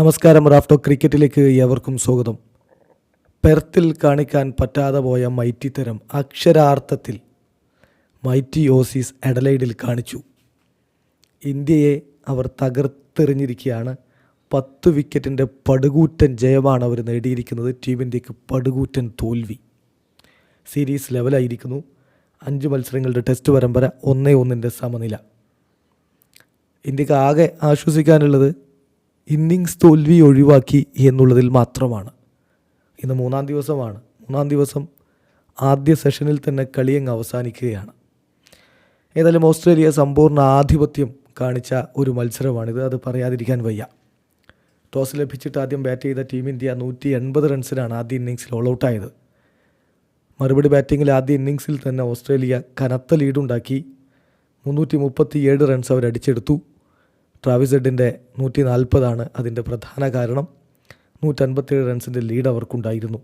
നമസ്കാരം റാഫ്റ്റോ ക്രിക്കറ്റിലേക്ക് ഏവർക്കും സ്വാഗതം. പെർത്തിൽ കാണിക്കാൻ പറ്റാതെ പോയ മൈറ്റി തരം അക്ഷരാർത്ഥത്തിൽ മൈറ്റി ഓസീസ് എഡലൈഡിൽ കാണിച്ചു. ഇന്ത്യയെ അവർ തകർത്തെറിഞ്ഞിരിക്കുകയാണ്. പത്ത് വിക്കറ്റിന്റെ പടുകൂറ്റൻ ജയമാണ് അവർ നേടിയിരിക്കുന്നത്. ടീം ഇന്ത്യയ്ക്ക് പടുകൂറ്റൻ തോൽവി. സീരീസ് ലെവലായിരിക്കുന്നു. അഞ്ച് മത്സരങ്ങളുടെ ടെസ്റ്റ് പരമ്പര ഒന്നേ ഒന്നിന്റെ സമനില. ഇന്ത്യയ്ക്ക് ആകെ ആശ്വസിക്കാനുള്ളത് ഇന്നിങ്സ് തോൽവി ഒഴിവാക്കി എന്നുള്ളതിൽ മാത്രമാണ്. ഇന്ന് മൂന്നാം ദിവസമാണ്. മൂന്നാം ദിവസം ആദ്യ സെഷനിൽ തന്നെ കളിയങ്ങ് അവസാനിക്കുകയാണ്. ഏതായാലും ഓസ്ട്രേലിയ സമ്പൂർണ ആധിപത്യം കാണിച്ച ഒരു മത്സരമാണിത്. അത് പറയാതിരിക്കാൻ വയ്യ. ടോസ് ലഭിച്ചിട്ട് ആദ്യം ബാറ്റ് ചെയ്ത ടീം ഇന്ത്യ നൂറ്റി എൺപത് റൺസിനാണ് ആദ്യ ഇന്നിങ്സിൽ ഓൾ ഔട്ടായത് മറുപടി ബാറ്റിങ്ങിൽ ആദ്യ ഇന്നിങ്സിൽ തന്നെ ഓസ്ട്രേലിയ കനത്ത ലീഡുണ്ടാക്കി മുന്നൂറ്റി മുപ്പത്തി റൺസ് അവർ അടിച്ചെടുത്തു ട്രാവിസ് ഹെഡിന്റെ നൂറ്റി നാൽപ്പതാണ് അതിന്റെ പ്രധാന കാരണം. നൂറ്റൻപത്തേഴ് റൺസിന്റെ ലീഡ് അവർക്കുണ്ടായിരുന്നു.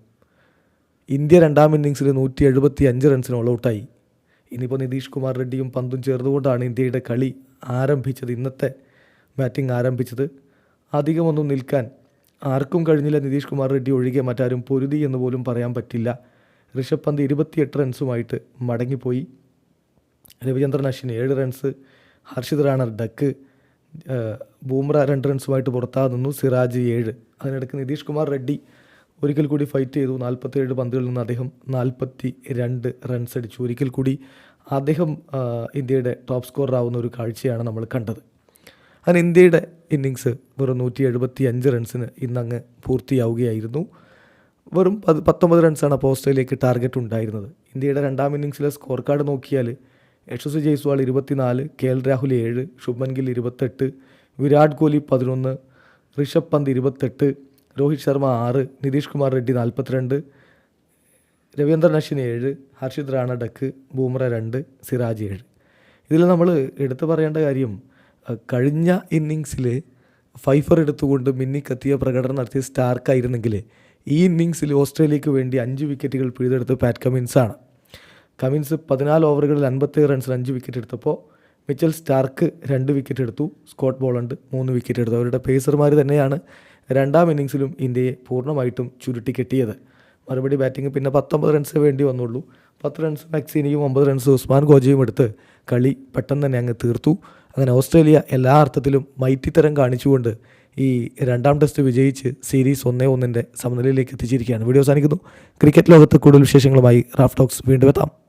ഇന്ത്യ രണ്ടാം ഇന്നിങ്സിൽ നൂറ്റി എഴുപത്തി അഞ്ച് റൺസിന് ഓൾ ഔട്ടായി ഇനിയിപ്പോൾ നിതീഷ് കുമാർ റെഡ്ഡിയും പന്തും ചേർന്നുകൊണ്ടാണ് ഇന്ത്യയുടെ കളി ആരംഭിച്ചത് ഇന്നത്തെ ബാറ്റിംഗ് ആരംഭിച്ചത്. അധികമൊന്നും നിൽക്കാൻ ആർക്കും കഴിഞ്ഞില്ല നിതീഷ് കുമാർ റെഡ്ഡി ഒഴികെ മറ്റാരും പൊരുതി എന്ന് പോലും പറയാൻ പറ്റില്ല. ഋഷഭ് പന്ത് ഇരുപത്തിയെട്ട് റൺസുമായിട്ട് മടങ്ങിപ്പോയി. രവിചന്ദ്രൻ അശ്വിൻ ഏഴ് റൺസ് ഹർഷിത് റാണർ ഡക്ക് ബൂമ്ര രണ്ട് റൺസുമായിട്ട് പുറത്താകെ നിന്നു. സിറാജ് ഏഴ്. അതിനിടയ്ക്ക് നിതീഷ് കുമാർ റെഡ്ഡി ഒരിക്കൽ കൂടി ഫൈറ്റ് ചെയ്തു. നാൽപ്പത്തേഴ് പന്തുകളിൽ നിന്ന് അദ്ദേഹം നാൽപ്പത്തി രണ്ട് റൺസ് അടിച്ചു. ഒരിക്കൽ കൂടി അദ്ദേഹം ഇന്ത്യയുടെ ടോപ്പ് സ്കോറാവുന്ന ഒരു കാഴ്ചയാണ് നമ്മൾ കണ്ടത്. അങ്ങനെ ഇന്ത്യയുടെ ഇന്നിങ്സ് വെറും നൂറ്റി എഴുപത്തി അഞ്ച് റൺസിന് ഇന്നങ്ങ് പൂർത്തിയാവുകയായിരുന്നു. വെറും പത് പത്തൊമ്പത് റൺസാണ് അപ്പോൾ ഓസ്ട്രേലിയക്ക് ടാർഗറ്റ് ഉണ്ടായിരുന്നത്. ഇന്ത്യയുടെ രണ്ടാം ഇന്നിങ്സിലെ സ്കോർ കാർഡ് നോക്കിയാൽ യശസ്വി ജയ്സ്വാൾ ഇരുപത്തിനാല് കെ എൽ രാഹുൽ ഏഴ് ശുഭൻ ഗിൽ ഇരുപത്തെട്ട് വിരാട് കോഹ്ലി പതിനൊന്ന് ഋഷഭ് പന്ത് ഇരുപത്തെട്ട് രോഹിത് ശർമ്മ ആറ് നിതീഷ് കുമാർ റെഡ്ഡി നാൽപ്പത്തിരണ്ട് രവീന്ദ്രൻ അശ്വിൻ ഏഴ് ഹർഷിത് റാണ ഡക്ക് ബൂമ്ര രണ്ട് സിറാജ് ഏഴ്. ഇതിൽ നമ്മൾ എടുത്തു പറയേണ്ട കാര്യം കഴിഞ്ഞ ഇന്നിങ്സിൽ ഫൈഫർ എടുത്തുകൊണ്ട് മിന്നി കത്തിയ പ്രകടനം നടത്തിയ സ്റ്റാർക്കായിരുന്നെങ്കിൽ ഈ ഇന്നിങ്സിൽ ഓസ്ട്രേലിയക്ക് വേണ്ടി അഞ്ച് വിക്കറ്റുകൾ പിഴുതെടുത്ത് പാറ്റ് കമിൻസാണ് കമിൻസ് പതിനാല് ഓവറുകളിൽ അൻപത്തേഴ് റൺസിൽ അഞ്ച് വിക്കറ്റ് എടുത്തപ്പോൾ മിച്ചൽ സ്റ്റാർക്ക് രണ്ട് വിക്കറ്റ് എടുത്തു. സ്കോട്ട് ബോളണ്ട് മൂന്ന് വിക്കറ്റ് എടുത്തു. അവരുടെ പേസർമാർ തന്നെയാണ് രണ്ടാം ഇന്നിങ്സിലും ഇന്ത്യയെ പൂർണമായിട്ടും ചുരുട്ടി കെട്ടിയത്. മറുപടി ബാറ്റിംഗ് പിന്നെ പത്തൊമ്പത് റൺസേ വേണ്ടി വന്നുള്ളൂ. പത്ത് റൺസ് മാക്സിനിയും ഒമ്പത് റൺസ് ഉസ്മാൻ ഗോജയും എടുത്ത് കളി പെട്ടെന്ന് തന്നെ അങ്ങ് തീർത്തു. അങ്ങനെ ഓസ്ട്രേലിയ എല്ലാ അർത്ഥത്തിലും മൈറ്റിത്തരം കാണിച്ചുകൊണ്ട് ഈ രണ്ടാം ടെസ്റ്റ് വിജയിച്ച് സീരീസ് ഒന്നേ ഒന്നിന്റെ സമനിലയിലേക്ക് എത്തിച്ചിരിക്കുകയാണ്. വീഡിയോ അവസാനിക്കുന്നു. ക്രിക്കറ്റ് ലോകത്ത് കൂടുതൽ വിശേഷങ്ങളുമായി റാഫ് ടോക്സ് വീണ്ടും എത്താം.